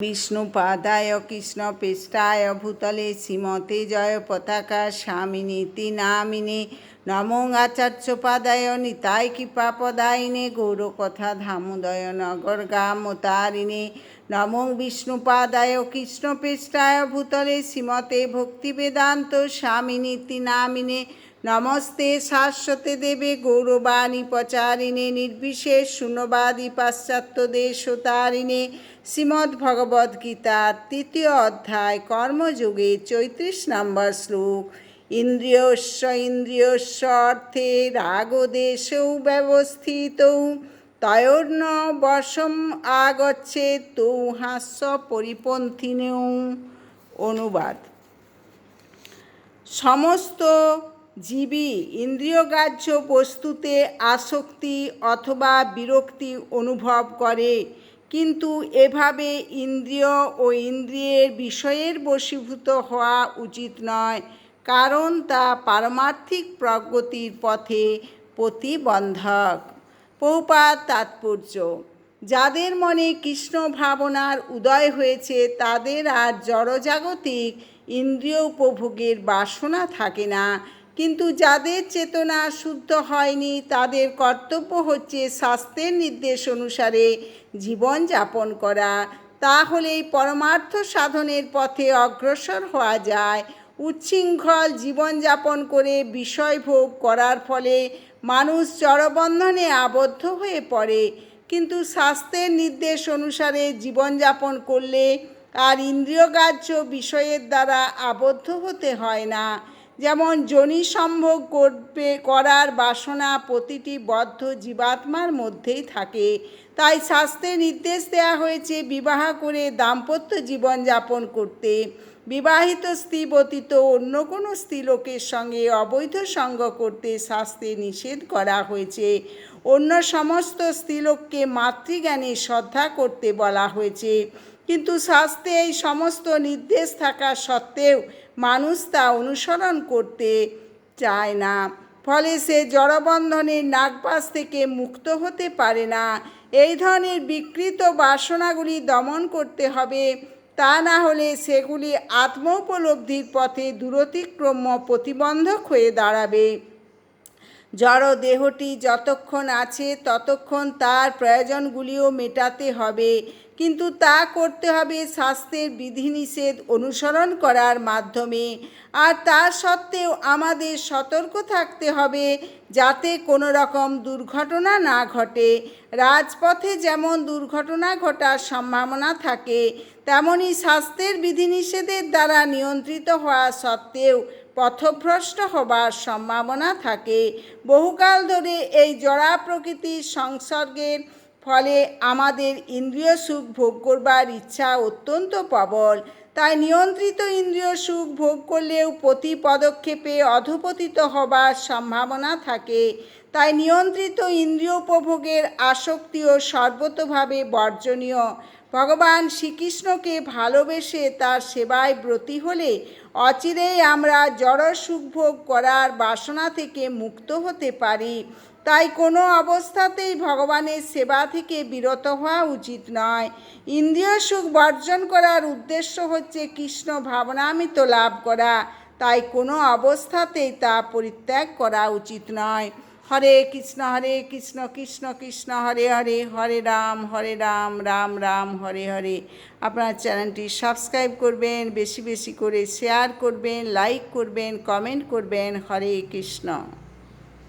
বিষ্ণুপাদায় কৃষ্ণ পৃষ্ঠায় ভূতলে শ্রীমতে জয় পতাকা স্বামিনীতি নামিনে নমো আচার্যপাদায় নিতাই কৃপাপদায়িনে গৌরকথা ধামোদয় নগর গামতারিণে নমো বিষ্ণুপাদায় কৃষ্ণ পৃষ্ঠায় ভূতলে শ্রীমতে ভক্তিবেদান্ত স্বামিনীতি নামিনে নমস্তে শাশ্বতে দেবে গৌরবাণী প্রচারিণে, নির্বিশেষ শূন্যবাদী পাশ্চাত্য দেশতারিণে শ্রীমদ্ ভগবদ গীতার তৃতীয় অধ্যায়, কর্মযোগে চৈত্রিশ নম্বর শ্লোক। ইন্দ্রিয়স্য ইন্দ্রিয়স্য অর্থে রাগদেশৌ ব্যবস্থিত। তয়োর্ন বশম আগচ্ছে তৌ হাস্য পরিপন্থিনেও। অনুবাদ। সমস্ত জীবী, ইন্দ্রিয়গ্রাহ্য বস্তুতে আসক্তি অথবা বিরক্তি অনুভব করে। কিন্তু এভাবে ইন্দ্রিয় ও ইন্দ্রিয়ের বিষয়ের বশীভূত হওয়া উচিত নয়, কারণ তা পারমার্থিক প্রগতির পথে প্রতিবন্ধক। পৌপাত তাৎপর্য, যাদের মনে কৃষ্ণ ভাবনার উদয় হয়েছে, তাদের আর জড়জাগতিক ইন্দ্রিয় উপভোগের বাসনা থাকে না। কিন্তু যাদের চেতনা শুদ্ধ হয়নি, তাদের কর্তব্য হচ্ছে স্বাস্থ্যের নির্দেশ অনুসারে জীবন যাপন করা। তাহলেই পরমার্থ সাধনের পথে অগ্রসর হওয়া যায়। উচ্ছৃঙ্খল জীবনযাপন করে বিষয়ভোগ করার ফলে মানুষ জড়বন্ধনে আবদ্ধ হয়ে পড়ে। কিন্তু স্বাস্থ্যের নির্দেশ অনুসারে জীবনযাপন করলে আর ইন্দ্রিয়গ্রাহ্য বিষয়ের দ্বারা আবদ্ধ হতে হয় না। যেমন যোনি সম্ভোগ করবে, করার বাসনা প্রতিটি বদ্ধ জীবাত্মার মধ্যেই থাকে। তাই শাস্ত্রে নির্দেশ দেওয়া হয়েছে বিবাহ করে দাম্পত্য জীবনযাপন করতে। বিবাহিত স্ত্রী ব্যতীত অন্য কোনো স্ত্রীলোকের সঙ্গে অবৈধ সঙ্গ করতে শাস্ত্রে নিষেধ করা হয়েছে। অন্য সমস্ত স্ত্রীলোককে মাতৃজ্ঞানে শ্রদ্ধা করতে বলা হয়েছে। কিন্তু শাস্ত্রে এই সমস্ত নির্দেশ থাকা সত্ত্বেও মানুষ তা অনুসরণ করতে চায় না। ফলে সে জড়বন্ধনের নাগপাশ থেকে মুক্ত হতে পারে না। এই ধরনের বিকৃত বাসনাগুলি দমন করতে হবে। তা না হলে সেগুলি আত্ম উপলব্ধির পথে দূরতিক্রম প্রতিবন্ধক হয়ে দাঁড়াবে। জড় দেহটি যতক্ষণ আছে ততক্ষণ তার প্রয়োজনগুলিও মেটাতে হবে। কিন্তু তা করতে হবে স্বাস্থ্যের বিধিনিষেধ অনুসরণ করার মাধ্যমে। আর তা সত্ত্বেও আমাদের সতর্ক থাকতে হবে যাতে কোনো রকম দুর্ঘটনা না ঘটে। রাজপথে যেমন দুর্ঘটনা ঘটার সম্ভাবনা থাকে, তেমনি স্বাস্থ্যের বিধিনিষেধের দ্বারা নিয়ন্ত্রিত হওয়া সত্ত্বেও পথভ্রষ্ট হবার সম্ভাবনা থাকে। বহুকাল ধরে এই জড়া প্রকৃতির সংসর্গের ফলে আমাদের ইন্দ্রিয় সুখ ভোগ করবার ইচ্ছা অত্যন্ত প্রবল। তাই নিয়ন্ত্রিত ইন্দ্রিয় সুখ ভোগ করলেও প্রতি পদক্ষেপে অধপতিত হবার সম্ভাবনা থাকে। তাই নিয়ন্ত্রিত ইন্দ্রিয় উপভোগের আসক্তিও সর্বতভাবে বর্জনীয়। ভগবান শ্রীকৃষ্ণকে ভালোবেসে তার সেবায় ব্রতী হলে অচিরেই আমরা জড় সুখভোগ করার বাসনা থেকে মুক্ত হতে পারি। তাই কোনো অবস্থাতেই ভগবানের সেবা থেকে বিরত হওয়া উচিত নয়। ইন্দ্রিয় সুখ বর্জন করার উদ্দেশ্য হচ্ছে কৃষ্ণ ভাবনামিত লাভ করা। তাই কোনো অবস্থাতেই তা পরিত্যাগ করা উচিত নয়। হরে কৃষ্ণ হরে কৃষ্ণ কৃষ্ণ কৃষ্ণ, হরে হরে হরে রাম হরে রাম রাম রাম, হরে হরে। আপনার চ্যানেলটি সাবস্ক্রাইব করবেন, বেশি বেশি করে শেয়ার করবেন, লাইক করবেন, কমেন্ট করবেন। হরে কৃষ্ণ।